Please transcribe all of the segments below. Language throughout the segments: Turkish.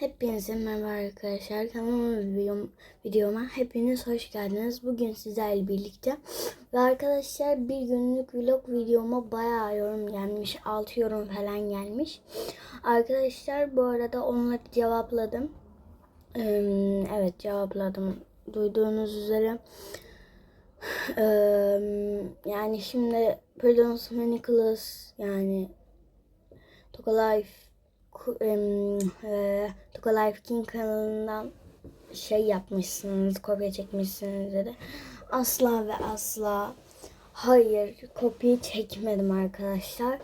Hepinize merhaba arkadaşlar. Kanalıma videom, videoma hepiniz hoş geldiniz. Bugün sizlerle birlikte ve arkadaşlar bir günlük vlog videoma bayağı yorum gelmiş. 6 yorum falan gelmiş. Arkadaşlar bu arada onları cevapladım. Ee, evet cevapladım. Duyduğunuz üzere. Ee, yani şimdi Prudence Nicholas yani Toka Life Ku- em, e, Toka Life King kanalından şey yapmışsınız, kopya çekmişsiniz dedi. Asla ve asla hayır kopya çekmedim arkadaşlar.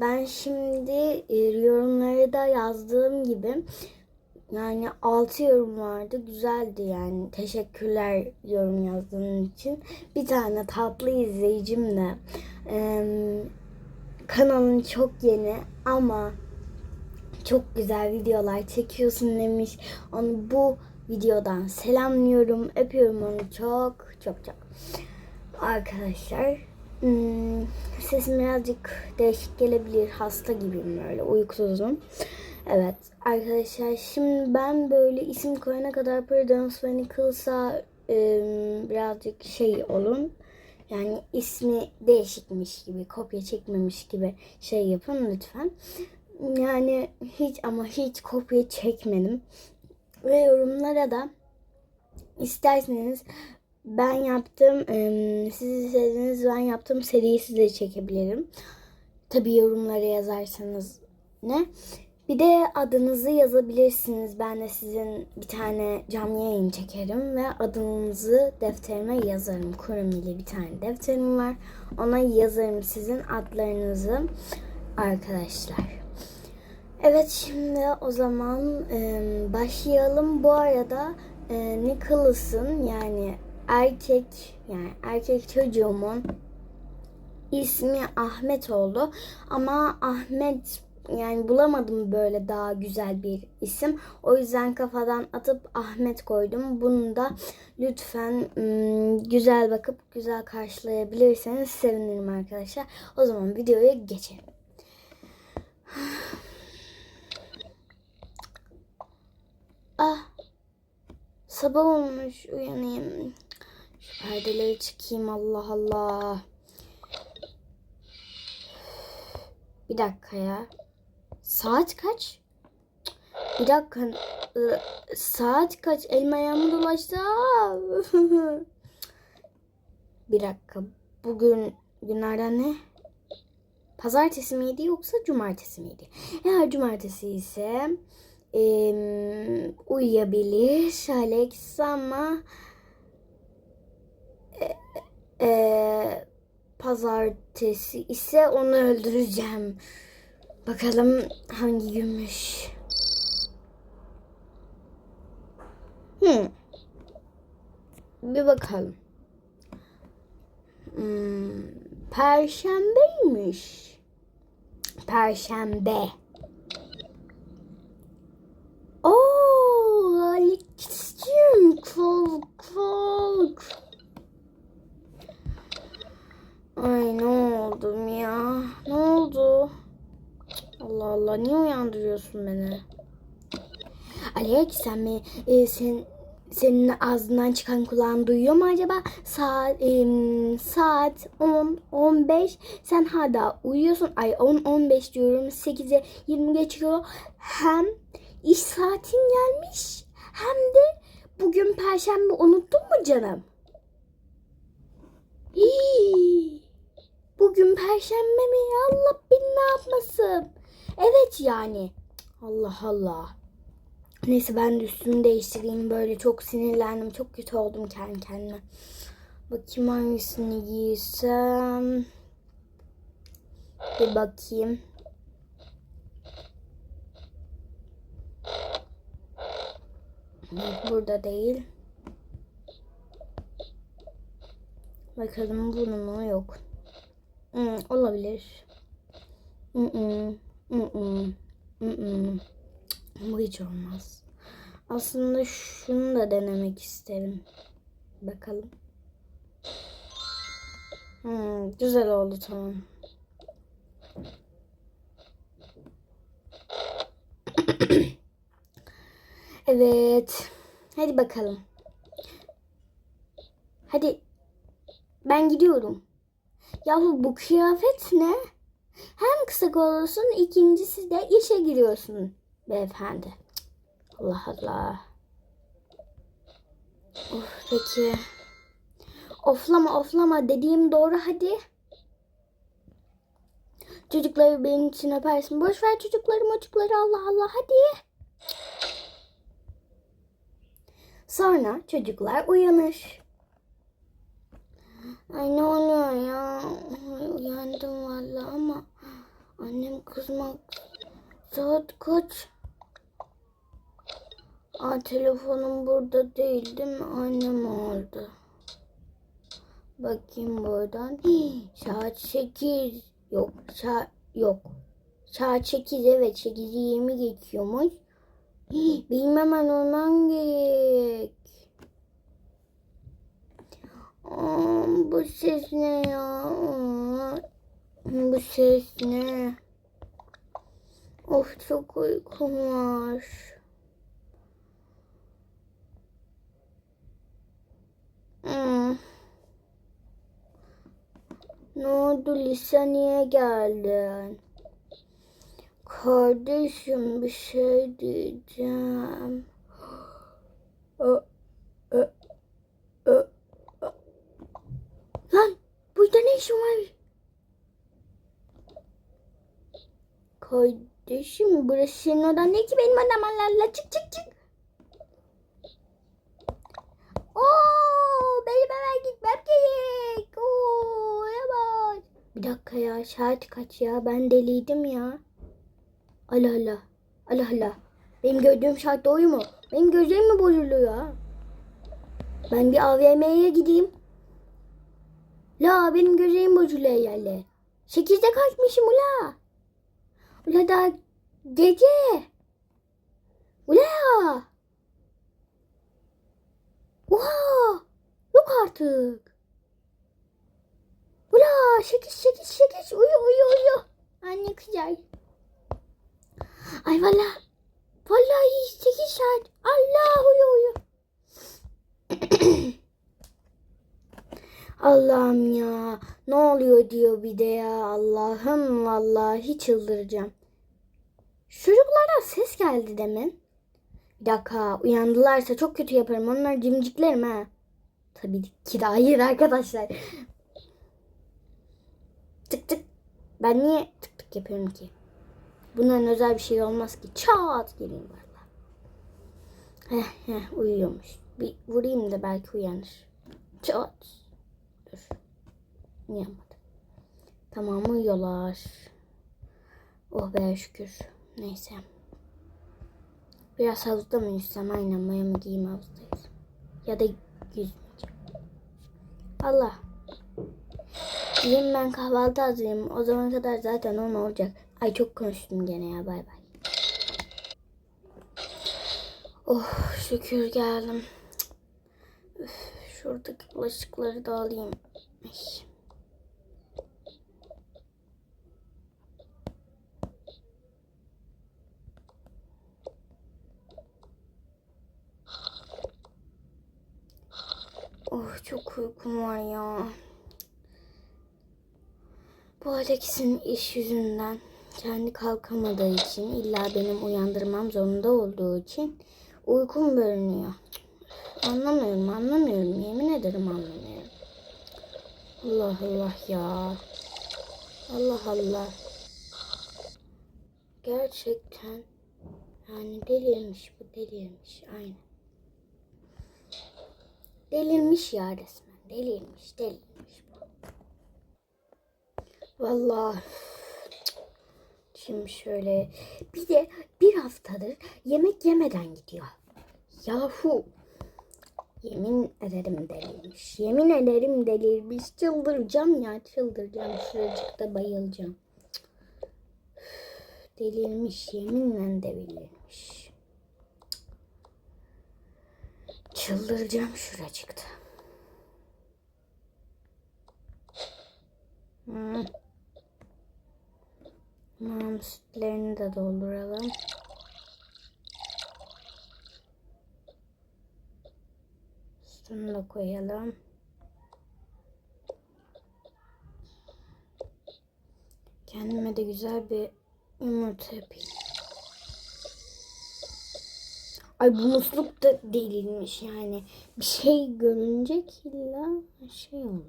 Ben şimdi e, yorumları da yazdığım gibi yani 6 yorum vardı. Güzeldi yani. Teşekkürler yorum yazdığın için. Bir tane tatlı izleyicim de em, kanalın çok yeni ama çok güzel videolar çekiyorsun demiş. Onu bu videodan selamlıyorum. Öpüyorum onu çok çok çok. Arkadaşlar hmm, sesim birazcık değişik gelebilir. Hasta gibiyim böyle uykusuzum. Evet arkadaşlar şimdi ben böyle isim koyana kadar Prudence ve Nichols'a birazcık şey olun. Yani ismi değişikmiş gibi, kopya çekmemiş gibi şey yapın lütfen. Yani hiç ama hiç kopya çekmedim. Ve yorumlara da isterseniz ben yaptım, em, siz istediğiniz ben yaptığım seriyi size çekebilirim. Tabi yorumlara yazarsanız ne? Bir de adınızı yazabilirsiniz. Ben de sizin bir tane canlı yayın çekerim ve adınızı defterime yazarım. Kurumili bir tane defterim var. Ona yazarım sizin adlarınızı arkadaşlar. Evet şimdi o zaman e, başlayalım. Bu arada e, Nicholas'ın yani erkek yani erkek çocuğumun ismi Ahmet oldu. Ama Ahmet yani bulamadım böyle daha güzel bir isim. O yüzden kafadan atıp Ahmet koydum. Bunu da lütfen güzel bakıp güzel karşılayabilirseniz sevinirim arkadaşlar. O zaman videoya geçelim. Ah. Sabah olmuş uyanayım. Şu perdeleri çıkayım Allah Allah. Bir dakika ya. Saat kaç? Bir dakika. Saat kaç? Elim ayağımı dolaştı. Aa! Bir dakika. Bugün günlerden ne? Pazartesi miydi yoksa cumartesi miydi? Eğer cumartesi ise em, uyuyabilir Alex ama e, e, pazartesi ise onu öldüreceğim. Bakalım hangi günmüş. Hmm. Bir bakalım. Hmm. Perşembeymiş. Perşembe. Oo, Alex'cim kalk. Ay ne oldum ya? Ne oldu? Allah Allah niye uyandırıyorsun beni? Alex sen mi e, sen senin ağzından çıkan kulağın duyuyor mu acaba? Saat em, saat 10 15 sen hala uyuyorsun. Ay 10 15 diyorum. 8'e 20 geçiyor. Hem iş saatin gelmiş hem de bugün perşembe unuttun mu canım? Hii. Bugün perşembe mi? Allah beni ne yapmasın? Evet yani. Allah Allah. Neyse ben de üstümü değiştireyim. Böyle çok sinirlendim. Çok kötü oldum kendi kendime. Bakayım hangisini giysem. Bir bakayım. Burada değil. Bakalım bunu mu yok. Hmm, olabilir. Hmm. Bu hiç olmaz. Aslında şunu da denemek isterim. Bakalım. Hmm, güzel oldu tamam. Evet. Hadi bakalım. Hadi. Ben gidiyorum. Yahu bu kıyafet ne? Hem kısa kollusun ikincisi de işe giriyorsun beyefendi. Allah Allah. Of peki. Oflama oflama dediğim doğru hadi. Çocukları benim için öpersin. Boş ver çocukları mocukları Allah Allah hadi. Sonra çocuklar uyanır. Ay ne oluyor ya? Uyandım valla ama annem kızmak. Saat kaç? Aa, telefonum burada değil değil mi? Annem orada. Bakayım buradan. Saat 8. Yok saat yok. Saat 8 evet 8'i 20 geçiyormuş. Benim hemen olmam gerek. Bu ses ne ya? Bu ses ne? Of çok uykum var. Hmm. Ne oldu Lisa niye geldin? Kardeşim bir şey diyeceğim. Lan burada ne işin var? Kardeşim burası senin odan değil ki benim odam Allah Allah çık çık çık. Oo, benim hemen gitmem gerek. Oo, yavaş. Bir dakika ya saat kaç ya ben deliydim ya. Allah Allah. Allah Allah. Benim gördüğüm saat doğru mu? Benim gözlerim mi bozuluyor ha? Ben bir AVM'ye gideyim. La benim gözlerim bozuluyor yerle. Sekizde kaçmışım ula. Ula daha gece. Ula. Oha! Yok artık. Ula sekiz sekiz sekiz uyu uyu uyu. Anne kızar. Ay valla. Vallahi sekiz saat. Allah uyu uyu. Allah'ım ya. Ne oluyor diyor bir de ya. Allah'ım vallahi çıldıracağım. Çocuklara ses geldi demin. Bir dakika uyandılarsa çok kötü yaparım. Onları cimciklerim ha. Tabii ki de hayır arkadaşlar. Tık tık. Ben niye tık tık yapıyorum ki? Bunların özel bir şey olmaz ki. Çat geleyim valla. Heh heh uyuyormuş. Bir vurayım da belki uyanır. Çat. Dur. Uyanmadı. Tamam uyuyorlar. Oh be şükür. Neyse. Biraz havuzda mı yüzsem aynen mayamı giyeyim havuzdayız. Ya da yüzmeyeceğim. Allah. Gideyim ben kahvaltı hazırlayayım. O zaman kadar zaten on olacak. Ay çok konuştum gene ya bay bay. Oh şükür geldim. Üf, şuradaki bulaşıkları da alayım. Ay. Oh çok uykum var ya. Bu Alex'in iş yüzünden kendi kalkamadığı için illa benim uyandırmam zorunda olduğu için uykum bölünüyor. Anlamıyorum anlamıyorum yemin ederim anlamıyorum. Allah Allah ya. Allah Allah. Gerçekten yani delirmiş bu delirmiş aynen. Delirmiş ya resmen. Delirmiş, delirmiş. Vallahi şimdi şöyle bir de bir haftadır yemek yemeden gidiyor. Yahu yemin ederim delirmiş. Yemin ederim delirmiş. Çıldıracağım ya çıldıracağım. Şuracıkta bayılacağım. Delirmiş yeminle delirmiş. Çıldıracağım şuracıkta. Hmm. Tamam sütlerini de dolduralım. Şunu da koyalım. Kendime de güzel bir yumurta yapayım. Ay bu musluk da delilmiş yani. Bir şey görünce illa şey oluyor.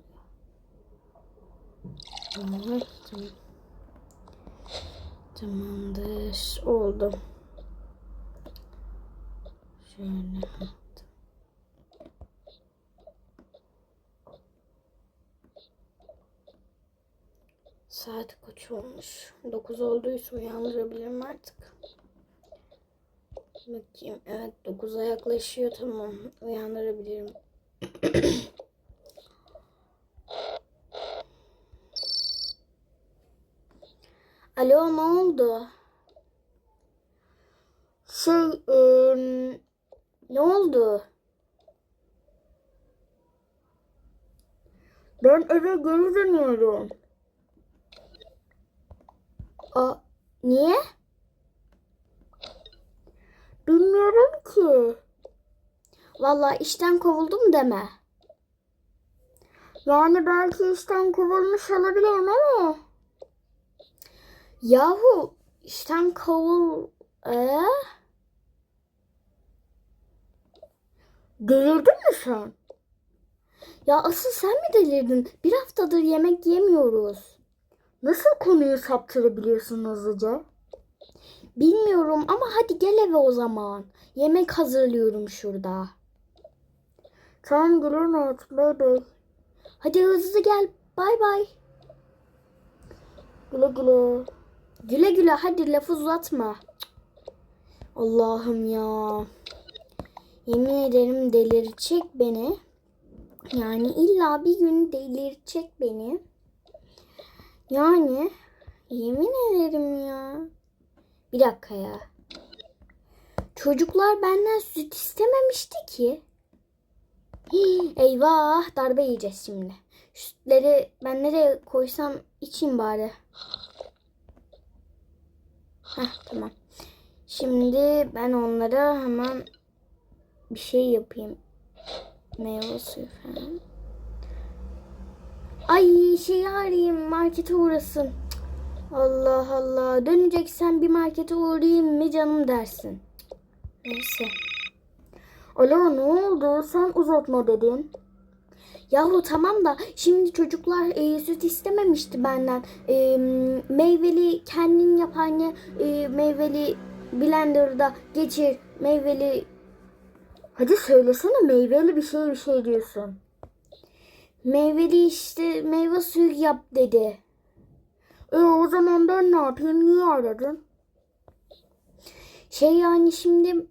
Tamam. tamam. Tamamdır. Oldu. Şöyle. Saat kaç olmuş? 9 olduysa uyandırabilirim artık. Bakayım. Evet 9'a yaklaşıyor. Tamam. Uyandırabilirim. Alo ne oldu? Şey eee, ne oldu? Ben eve geri dönüyorum. A niye? Bilmiyorum ki. Vallahi işten kovuldum deme. Yani belki işten kovulmuş olabilirim ama. Yahu işten kovul... Ee? Delirdin mi sen? Ya asıl sen mi delirdin? Bir haftadır yemek yemiyoruz. Nasıl konuyu saptırabiliyorsun hızlıca? Bilmiyorum ama hadi gel eve o zaman. Yemek hazırlıyorum şurada. Tamam geliyorum artık. Bay bay. Hadi hızlı gel. Bay bay. Güle güle. Güle güle hadi lafı uzatma. Allah'ım ya. Yemin ederim delirecek beni. Yani illa bir gün delirecek beni. Yani yemin ederim ya. Bir dakika ya. Çocuklar benden süt istememişti ki. Eyvah darbe yiyeceğiz şimdi. Sütleri ben nereye koysam içeyim bari. Heh tamam. Şimdi ben onlara hemen bir şey yapayım. Meyve suyu falan. Ay şeyi arayayım markete uğrasın. Allah Allah. Döneceksen bir markete uğrayayım mı canım dersin. Neyse. Alo ne oldu? Sen uzatma dedin. Yahu tamam da şimdi çocuklar e, süt istememişti benden. E, meyveli kendin yap anne. E, meyveli blenderda geçir. Meyveli Hadi söylesene meyveli bir şey bir şey diyorsun. Meyveli işte meyve suyu yap dedi. E o zaman ben ne yapayım? Niye aradın? Şey yani şimdi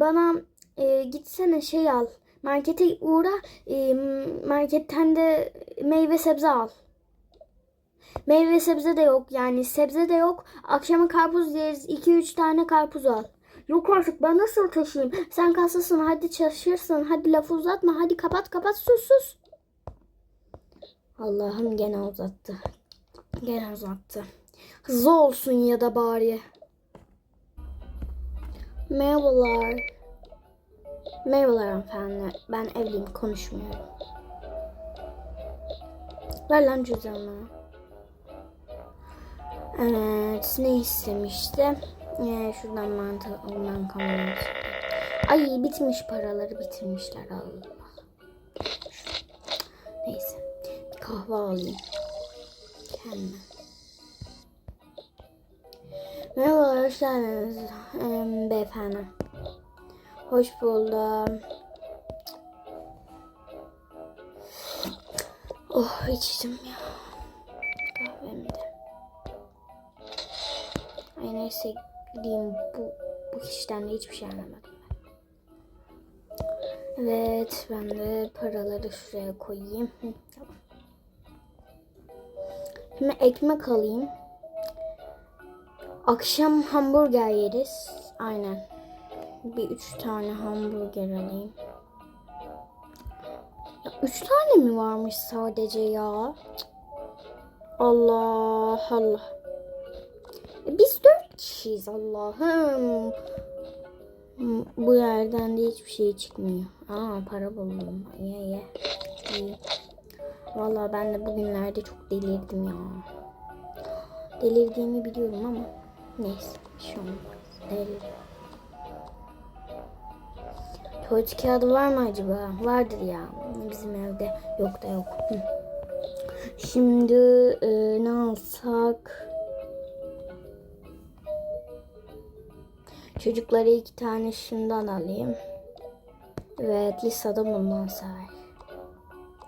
bana e, gitsene şey al. Markete uğra. e, marketten de meyve sebze al. Meyve sebze de yok yani sebze de yok. Akşama karpuz yeriz. 2-3 tane karpuz al. Yok artık ben nasıl taşıyayım? Sen kasasın hadi çalışırsın. Hadi lafı uzatma. Hadi kapat kapat sus sus. Allah'ım gene uzattı. Gene uzattı. Hızlı olsun ya da bari. Merhabalar. Merhabalar hanımefendi. Ben evliyim konuşmuyorum. Ver lan cüzdanını. Evet ne istemişti? Ee, şuradan mantı ondan kalmış. Ay bitmiş paraları bitirmişler Allah. Neyse. Bir kahve alayım. Kendime. Merhabalar hoş geldiniz ee, beyefendi. Hoş buldum. Oh içtim ya. Kahvemi de. Ay neyse gideyim bu, bu kişiden de hiçbir şey anlamadım ben. Evet ben de paraları şuraya koyayım. Hı, tamam. Şimdi ekmek alayım. Akşam hamburger yeriz. Aynen. Bir üç tane hamburger alayım. Ya, üç tane mi varmış sadece ya? Allah Allah. E, Biz dört kişiyiz Allah'ım. Hmm, bu yerden de hiçbir şey çıkmıyor. Aa para buldum. Ye ye. İyi. Vallahi ben de bugünlerde çok delirdim ya. Delirdiğimi biliyorum ama neyse. Bir şey olmaz. Delirdim. Tuvalet kağıdı var mı acaba? Vardır ya. Bizim evde yok da yok. Şimdi e, ne alsak? Çocuklara iki tane şundan alayım. Evet lisada bundan say.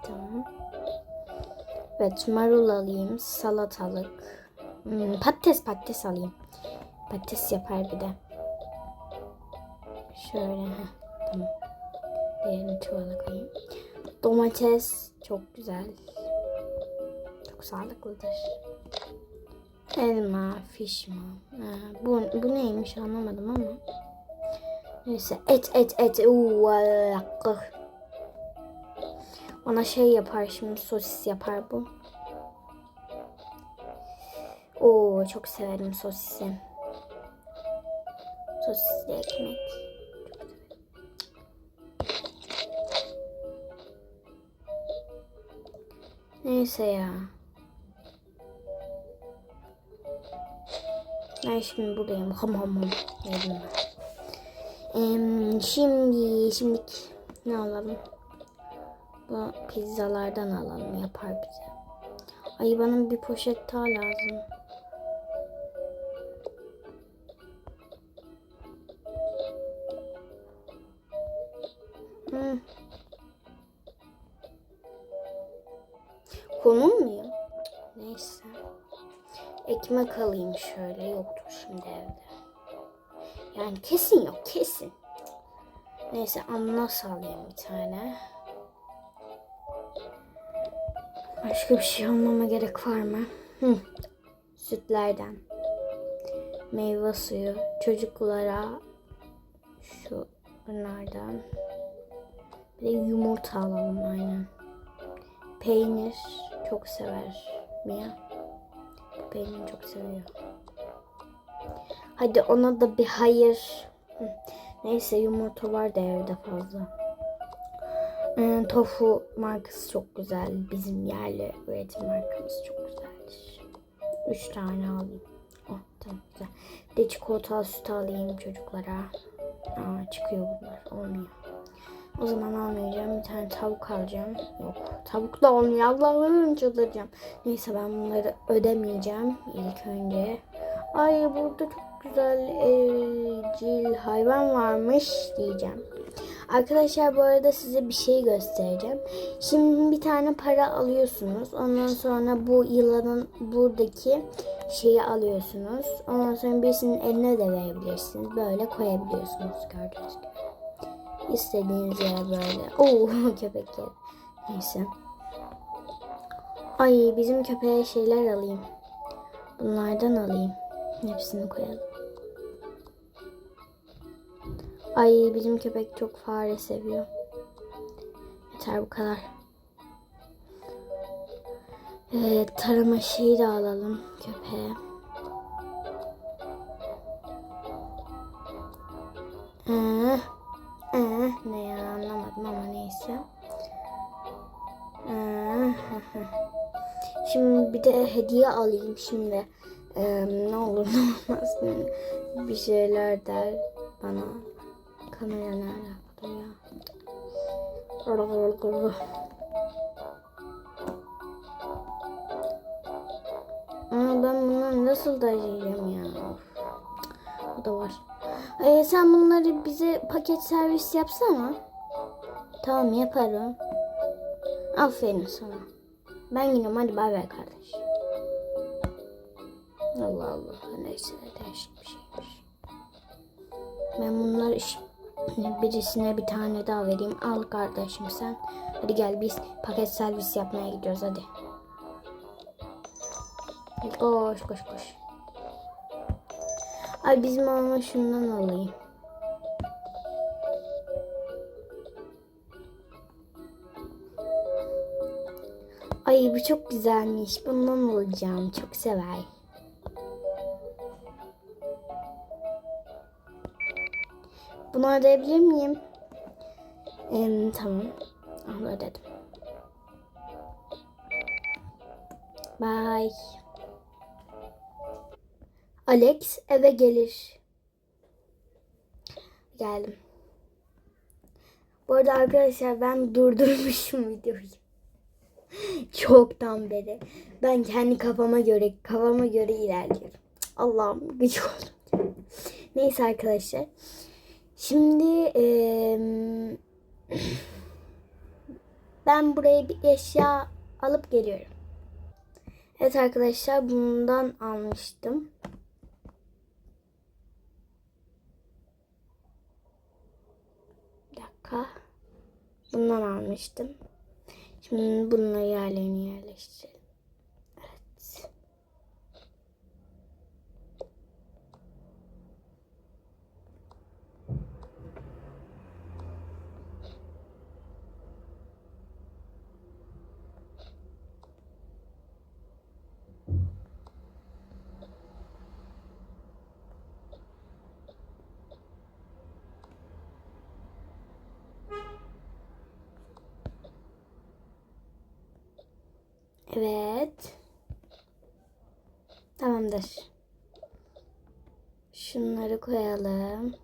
Tamam. Evet marul alayım. Salatalık. Hmm, patates patates alayım. Patates yapar bir de. Şöyle. heh, Tamam. Diğerini çuvala koyayım. Domates çok güzel. Çok sağlıklıdır. Elma, fiş mi? Ha, bu, bu neymiş anlamadım ama. Neyse et et et. Uuu, ayakkabı. Ona şey yapar şimdi sosis yapar bu. Oo çok severim sosisi. Sosisli ekmek. Neyse ya. Ben şimdi buradayım. Ham ham ham. Em, şimdi, şimdi ne alalım? Bu pizzalardan alalım. Yapar bize. Ay bana bir poşet daha lazım. Hı. Konulmuyor. Neyse. Ekmek alayım şöyle. Yoktur şimdi evde. Yani kesin yok. Kesin. Neyse ananas alayım bir tane. Başka bir şey almama gerek var mı? Hı. Sütlerden. Meyve suyu. Çocuklara şu bunlardan. Bir de yumurta alalım aynen. Peynir çok sever Mia. Peynir çok seviyor. Hadi ona da bir hayır. Neyse yumurta var da evde fazla. Hmm, tofu markası çok güzel. Bizim yerli üretim markamız çok güzeldir. Üç tane alayım. Oh tamam güzel. De çikolata süt alayım çocuklara. Aa çıkıyor bunlar. Olmuyor. O zaman almayacağım. Bir tane tavuk alacağım. Yok. Tavuk da olmuyor. Allah'ım çıldıracağım. Neyse ben bunları ödemeyeceğim. İlk önce. Ay burada çok güzel evcil hayvan varmış diyeceğim. Arkadaşlar bu arada size bir şey göstereceğim. Şimdi bir tane para alıyorsunuz. Ondan sonra bu yılanın buradaki şeyi alıyorsunuz. Ondan sonra birisinin eline de verebilirsiniz. Böyle koyabiliyorsunuz gördüğünüz gibi. İstediğiniz yere böyle. Oo köpek yedi. Neyse. Ay bizim köpeğe şeyler alayım. Bunlardan alayım. Hepsini koyalım. Ay bizim köpek çok fare seviyor. Yeter bu kadar. Evet tarama şeyi de alalım köpeğe. Ee, ee, ne ya anlamadım ama neyse. Ee, şimdi bir de hediye alayım şimdi. Ee, ne olur ne olmaz bir şeyler der bana. Kamera nerede ya? Ama ben bunları nasıl taşıyacağım ya? Bu da var. Ee, sen bunları bize paket servis yapsana. Tamam yaparım. Aferin sana. Ben gidiyorum hadi bay bay kardeş. Allah Allah neyse değişik bir şeymiş. Ben bunları birisine bir tane daha vereyim. Al kardeşim sen. Hadi gel biz paket servis yapmaya gidiyoruz. Hadi Koş koş koş. Ay bizim ona şundan alayım. Ay bu çok güzelmiş. Bundan alacağım. Çok sever. Bunu ödeyebilir miyim? Em, tamam. Al ödedim. Bye. Alex eve gelir. Geldim. Bu arada arkadaşlar ben durdurmuşum videoyu. Çoktan beri. Ben kendi kafama göre kafama göre ilerliyorum. Allah'ım gıcık oldum. Neyse arkadaşlar. Şimdi eee, ben buraya bir eşya alıp geliyorum. Evet arkadaşlar bundan almıştım. Bir dakika. Bundan almıştım. Şimdi bunları yerlerine yerleştirelim. Evet. Tamamdır. Şunları koyalım.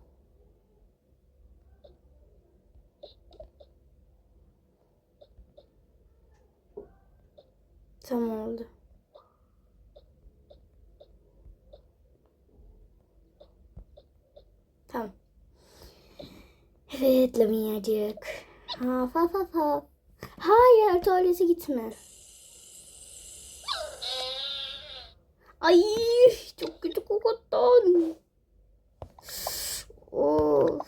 Tamam oldu. Tamam. Evet Lamiyacık. Ha fa fa fa. Hayır tuvalete gitme. Ay çok kötü kokuttun. Of.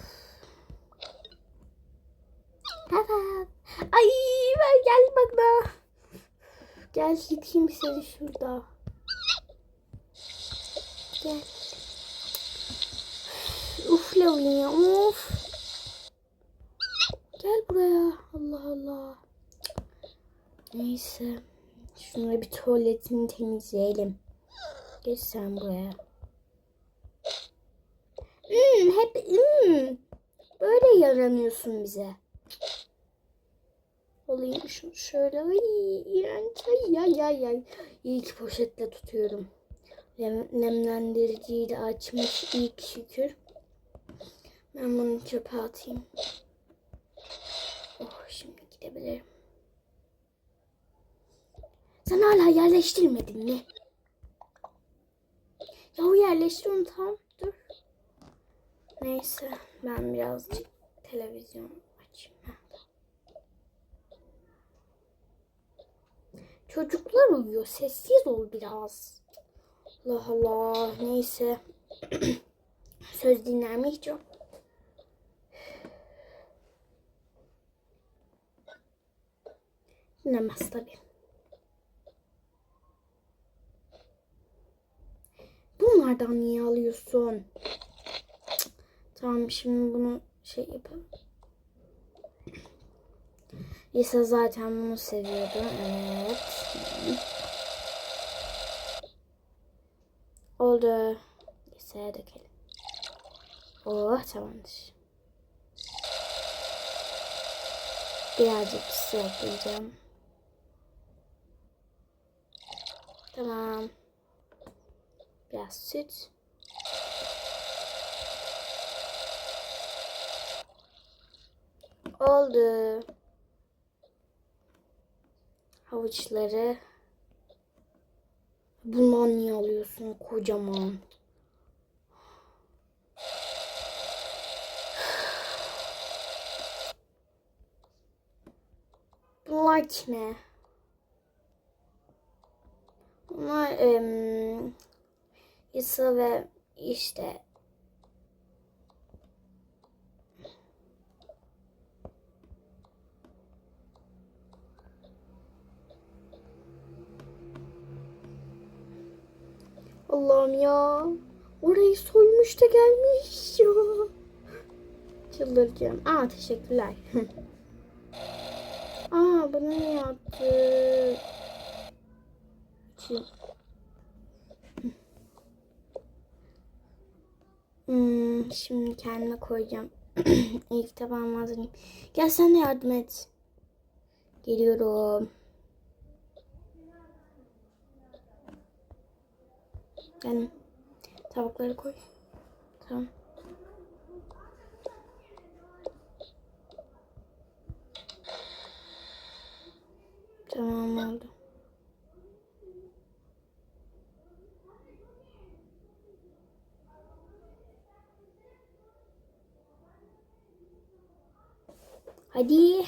Ay ben gel bak da. Gel yıkayayım seni şurada. Gel. Uf Lavin ya of. Gel buraya. Allah Allah. Neyse. Şuna bir tuvaletini temizleyelim. Geç sen buraya. Hmm, hep hmm. Böyle yaranıyorsun bize. Alayım şunu şöyle. Ay, iğrenç. Ay, ay, ay, ay. İyi ki poşetle tutuyorum. Lem, nemlendiriciyi de açmış. İyi ki şükür. Ben bunu çöpe atayım. Oh şimdi gidebilirim. Sen hala yerleştirmedin mi? Ya o yerleştiriyorum tamam dur. Neyse ben birazcık televizyon açayım. Çocuklar uyuyor. Sessiz ol biraz. Allah Allah. Neyse. Söz yok. Dinlemez tabii. Bunlardan niye alıyorsun? Tamam şimdi bunu şey yapalım. Lisa zaten bunu seviyordu. Evet. Oldu. Lisa'ya dökelim. Oh tamamdır. Birazcık su ekleyeceğim. Tamam. Biraz süt. Oldu. Havuçları. Bundan niye alıyorsun kocaman? Bunlar kime? Bunlar em, İsa ve işte Allah'ım ya. Orayı soymuş da gelmiş ya. Çıldıracağım. Aa teşekkürler. Aa bunu ne yaptı? Çi- Hmm, şimdi kendime koyacağım. İyi kitap almalıyım. Gel sen de yardım et. Geliyorum. Gel. Tabakları koy. Tamam. Tamam oldu. Hadi.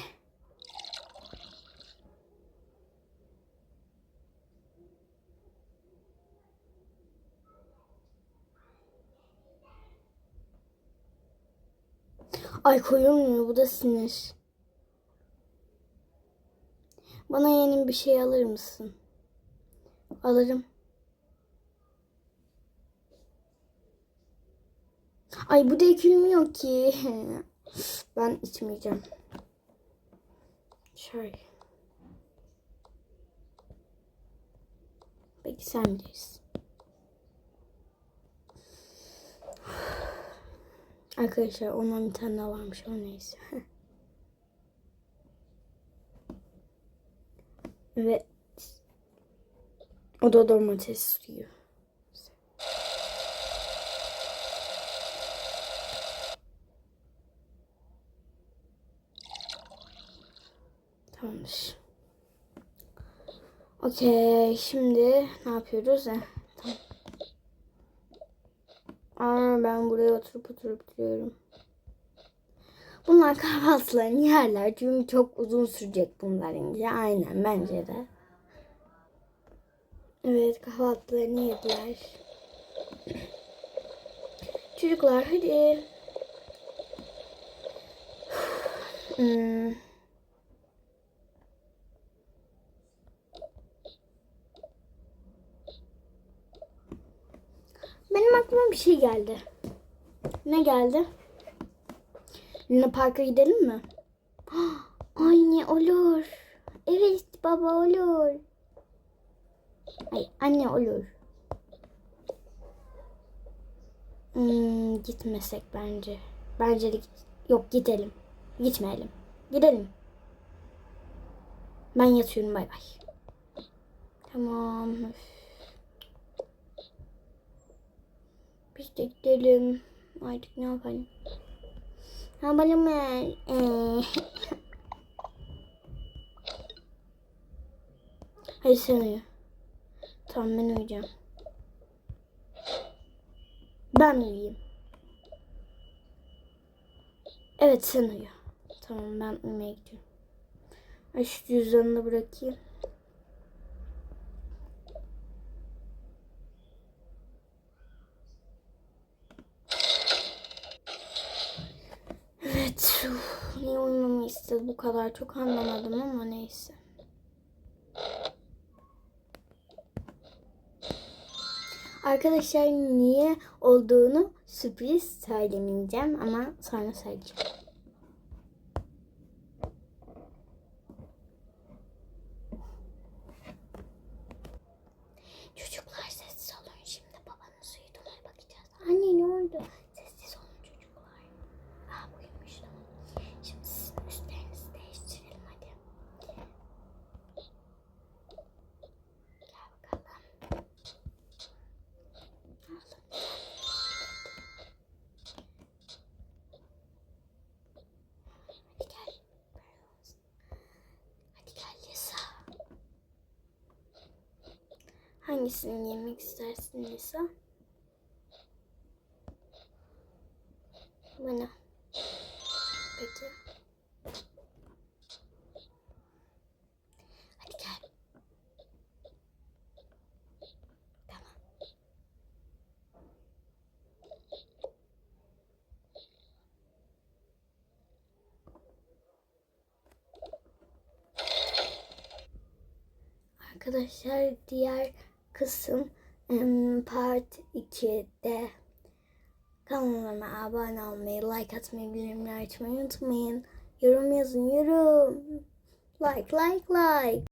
Ay koyulmuyor bu da sinir. Bana yeni bir şey alır mısın? Alırım. Ay bu dökülmüyor ki. Ben içmeyeceğim. Şöyle. Peki sen bilirsin. Arkadaşlar ondan bir tane daha varmış o neyse. Ve o da domates suyu. Tamamdır. Okey. Şimdi ne yapıyoruz? Heh. Aa, ben buraya oturup oturup duruyorum. Bunlar kahvaltılarını yerler. Çünkü çok uzun sürecek bunlarınki. Aynen bence de. Evet kahvaltılarını yediler. Çocuklar hadi. Hmm. Benim aklıma bir şey geldi. Ne geldi? Luna Park'a gidelim mi? Anne olur. Evet baba olur. Ay anne olur. Hmm, gitmesek bence. Bence de git. Yok gidelim. Gitmeyelim. Gidelim. Ben yatıyorum bay bay. Tamam. Üf. Biz de gidelim. Artık ne yapalım? Ne yapalım ben? Ee... Hadi sen uyu. Tamam ben uyuyacağım. Ben uyuyayım. Evet sen uyu. Tamam ben uyumaya gidiyorum. Ay şu cüzdanını da bırakayım. Evet. uf, niye uyumamı kadar çok anlamadım ama neyse. Arkadaşlar niye olduğunu sürpriz söylemeyeceğim ama sonra söyleyeceğim. Çocuklar sessiz olun şimdi babanız uyuduğuna bakacağız. Anne ne oldu? Sessiz olun çocuklar. Aa uyumuş tamam. Şimdi sizin üstlerinizi değiştirelim hadi. Gel bakalım. Hadi gel. Böyle olsun. Hadi gel Lisa. Hangisini yemek istersin Lisa? Bana. Peki. Hadi gel. Tamam. Arkadaşlar diğer kısım part 2'de kanalıma abone olmayı, like atmayı, bildirimleri açmayı unutmayın. Yorum yazın, yorum. Like, like, like.